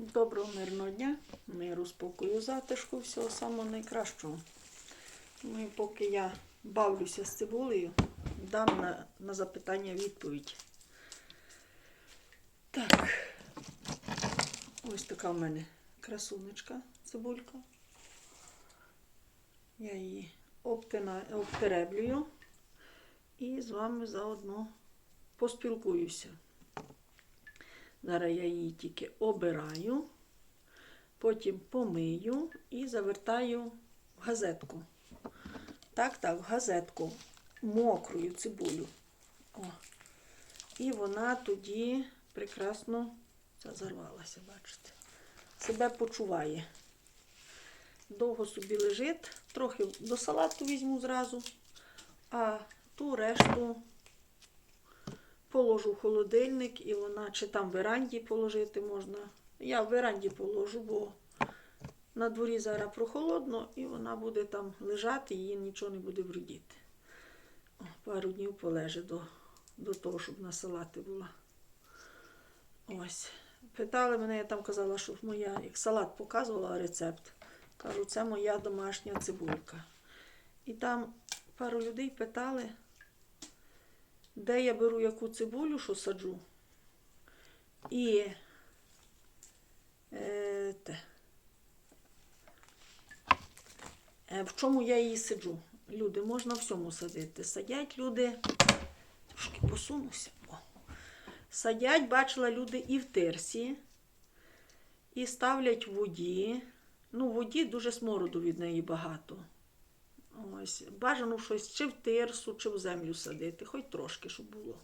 Доброго мирного дня, миру, спокою, затишку, всього самого найкращого. Ну і поки я бавлюся з цибулею, дам на, на запитання відповідь. Так, ось така в мене красунечка, цибулька. Я її обтина, обтереблюю і з вами заодно поспілкуюся. Зараз я її тільки обираю, потім помию і завертаю в газетку. Так, так, в газетку мокрою цибулю. О. І вона тоді прекрасно це зарвалася, бачите. Себе почуває. Довго собі лежить, трохи до салату візьму зразу, а ту решту положу в холодильник і вона чи там в веранді положити можна. Я в веранді положу, бо на дворі зараз прохолодно і вона буде там лежати, її нічого не буде вредіти. Пару днів полежить до, до того, щоб на салати була. Ось. Питали мене, я там казала, що моя, як салат показувала рецепт. Кажу, це моя домашня цибулька. І там пару людей питали, де я беру яку цибулю, що саджу. І е, те, е, в чому я її сиджу. Люди, можна всьому садити. Садять люди, трошки посунуся. О. Садять, бачила люди і в тирсі, і ставлять в воді. Ну, в воді дуже смороду від неї багато. Ось, бажано щось чи в тирсу, чи в землю садити, хоч трошки, щоб було.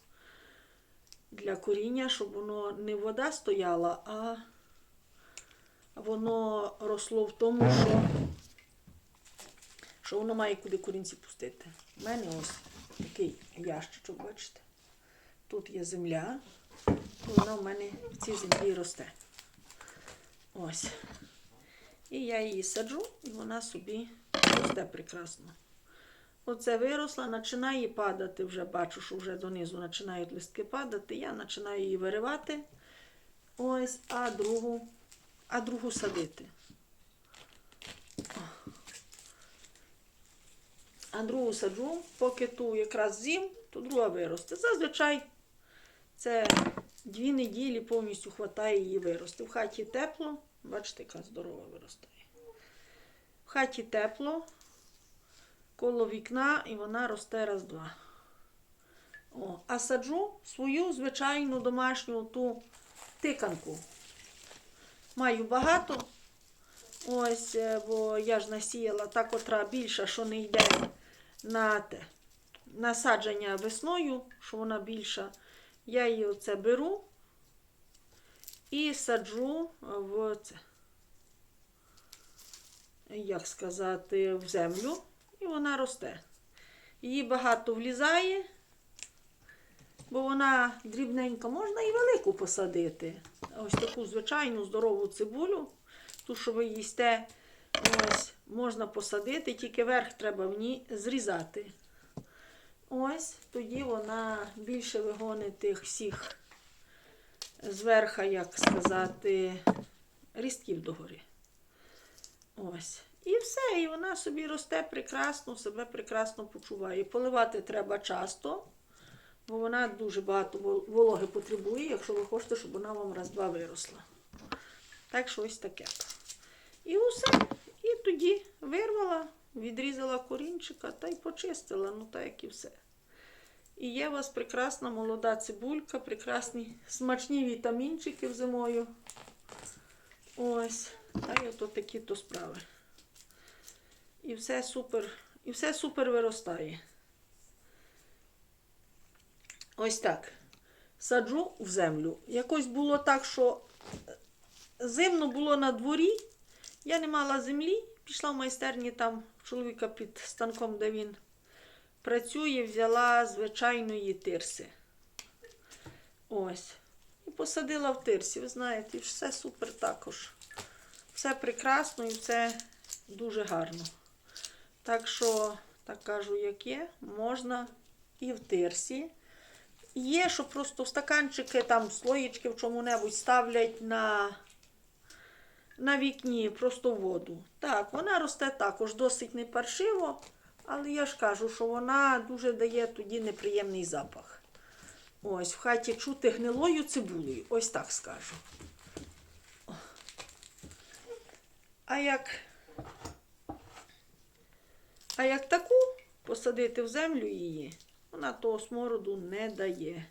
Для коріння, щоб воно не вода стояла, а воно росло в тому, що, що воно має куди корінці пустити. У мене ось такий ящичок, бачите. Тут є земля, вона в мене в цій землі росте. Ось. І я її саджу, і вона собі росте прекрасно. Оце виросла, починає падати, вже бачу, що вже донизу починають листки падати. Я починаю її виривати. Ось, а другу, а другу садити. А другу саджу, поки ту якраз зім, то друга виросте. Зазвичай це дві неділі повністю хватає її вирости. В хаті тепло, бачите, яка здорова виростає. Хаті тепло, коло вікна, і вона росте раз-два. О, а саджу свою звичайну домашню ту тиканку. Маю багато. Ось, е, бо я ж насіяла та, котра більша, що не йде на те, насадження весною, що вона більша. Я її оце беру і саджу в це як сказати, в землю, і вона росте. Її багато влізає, бо вона дрібненька, можна і велику посадити. Ось таку звичайну здорову цибулю, ту, що ви їсте, ось, можна посадити, тільки верх треба в ній зрізати. Ось, тоді вона більше вигонить тих всіх зверха, як сказати, рістків догори. Ось. І все, і вона собі росте прекрасно, себе прекрасно почуває. Поливати треба часто, бо вона дуже багато вологи потребує, якщо ви хочете, щоб вона вам раз-два виросла. Так що ось таке. І усе. І тоді вирвала, відрізала корінчика та й почистила, ну так як і все. І є у вас прекрасна молода цибулька, прекрасні смачні вітамінчики зимою. Ось. Та й ото такі то справи. І все супер, і все супер виростає. Ось так. Саджу в землю. Якось було так, що зимно було на дворі. Я не мала землі. Пішла в майстерні там чоловіка під станком, де він працює, взяла звичайної тирси. Ось. І посадила в тирсі. Ви знаєте, і все супер також. Все прекрасно і все дуже гарно. Так що, так кажу, як є, можна і в тирсі. Є, що просто в стаканчики, там слоїчки в чому-небудь ставлять на на вікні, просто воду. Так, вона росте також досить не паршиво, але я ж кажу, що вона дуже дає тоді неприємний запах. Ось, в хаті чути гнилою цибулею, ось так скажу. О. А як, а як таку посадити в землю її, вона того смороду не дає.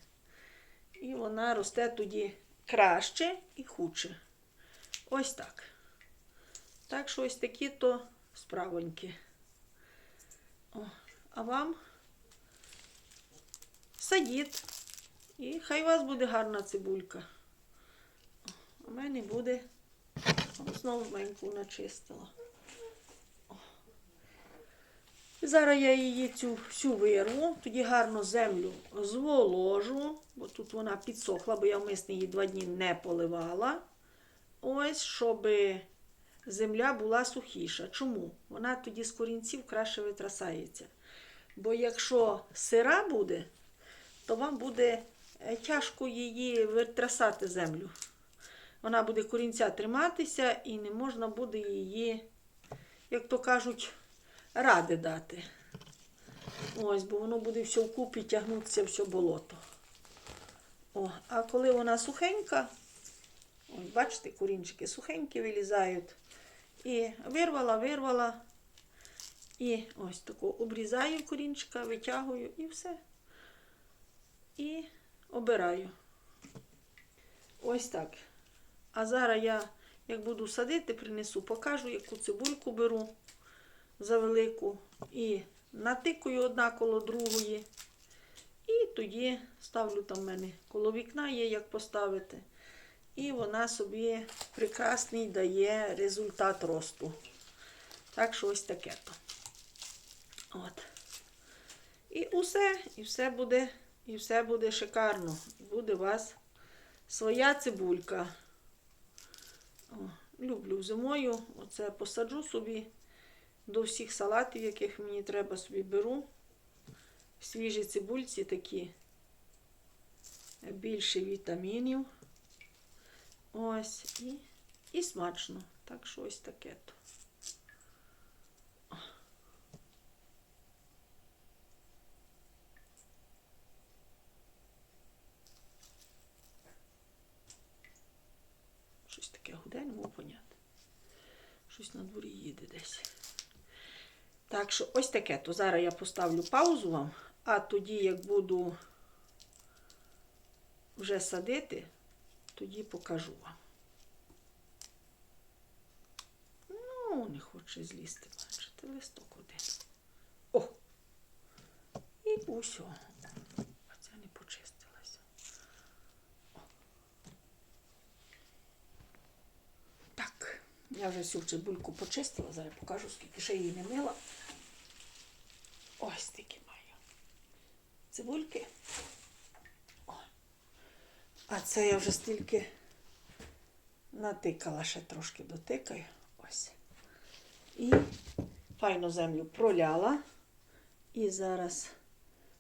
І вона росте тоді краще і худше. Ось так. Так що ось такі то справоньки. О, а вам садіть. І хай у вас буде гарна цибулька. У мене буде. Знову меньку начистила. Зараз я її цю всю вирву, тоді гарно землю зволожу, бо тут вона підсохла, бо я вмисне її два дні не поливала. Ось, щоб земля була сухіша. Чому? Вона тоді з корінців краще витрасається. Бо якщо сира буде, то вам буде е, тяжко її витрасати землю. Вона буде корінця триматися і не можна буде її, як то кажуть, ради дати. Ось, бо воно буде все вкупі тягнутися все болото. О, а коли вона сухенька, ось, бачите, корінчики сухенькі вилізають. І вирвала, вирвала. І ось таку обрізаю корінчика, витягую і все. І обираю. Ось так. А зараз я, як буду садити, принесу, покажу, яку цибульку беру за велику. І натикую одна коло другої. І тоді ставлю там в мене коло вікна є, як поставити. І вона собі прекрасний дає результат росту. Так що ось таке то. От. І усе, і все буде, і все буде шикарно. Буде у вас своя цибулька. О, люблю зимою. Оце посаджу собі до всіх салатів, яких мені треба собі беру. Свіжі цибульці такі більше вітамінів. Ось і, і смачно. Так що ось таке то. Не можу поняти. Щось на дворі їде десь. Так що ось таке. То зараз я поставлю паузу вам, а тоді, як буду вже садити, тоді покажу вам. Ну, не хоче злізти, бачите, листок один. О! І усьо. А ця не почистилася. О. Так, я вже всю цибульку почистила, зараз покажу, скільки ще її не мила. Ось такі маю. Цибульки. О. А це я вже стільки натикала, ще трошки дотикаю. Ось. І файно землю проляла. І зараз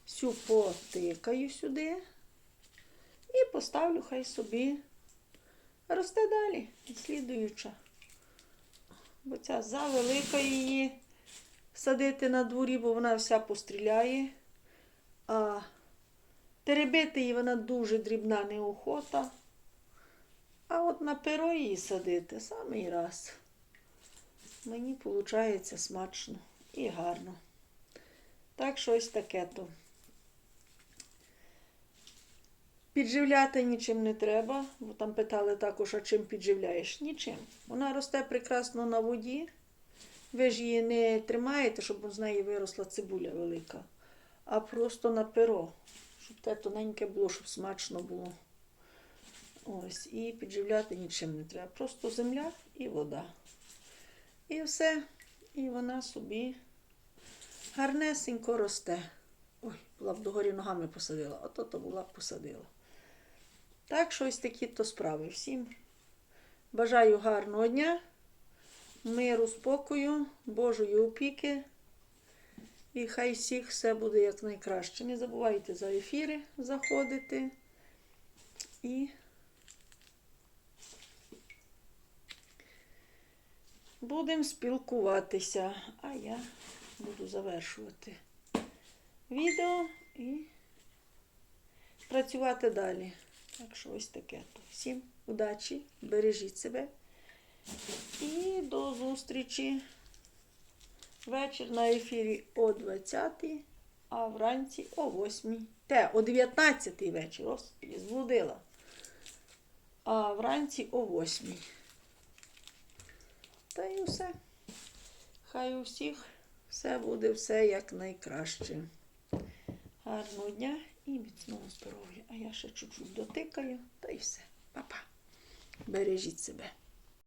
всю потикаю сюди. І поставлю хай собі росте далі, слідуюча. Бо ця завелика її садити на дворі, бо вона вся постріляє. А теребити її вона дуже дрібна неохота. А от на перо її садити самий раз. Мені виходить смачно і гарно. Так що ось таке то. Підживляти нічим не треба, бо там питали також, а чим підживляєш? Нічим. Вона росте прекрасно на воді. Ви ж її не тримаєте, щоб з неї виросла цибуля велика, а просто на перо, щоб те тоненьке було, щоб смачно було. Ось, і підживляти нічим не треба. Просто земля і вода. І все. І вона собі гарнесенько росте. Ой, була б догорі ногами посадила, а то була б посадила. Так що ось такі то справи. Всім бажаю гарного дня, миру, спокою, Божої опіки. І хай всіх все буде якнайкраще. Не забувайте за ефіри заходити. І будемо спілкуватися. А я буду завершувати відео і працювати далі. Так що ось таке. Всім удачі, бережіть себе. І до зустрічі. Вечір на ефірі о 20 а вранці о 8 Те, о 19 вечір. Господи, зблудила. А вранці о 8 Та й усе. Хай у всіх все буде все як найкраще. Гарного дня і міцного здоров'я. А я ще чуть-чуть дотикаю, та й все. Па-па. Бережіть себе.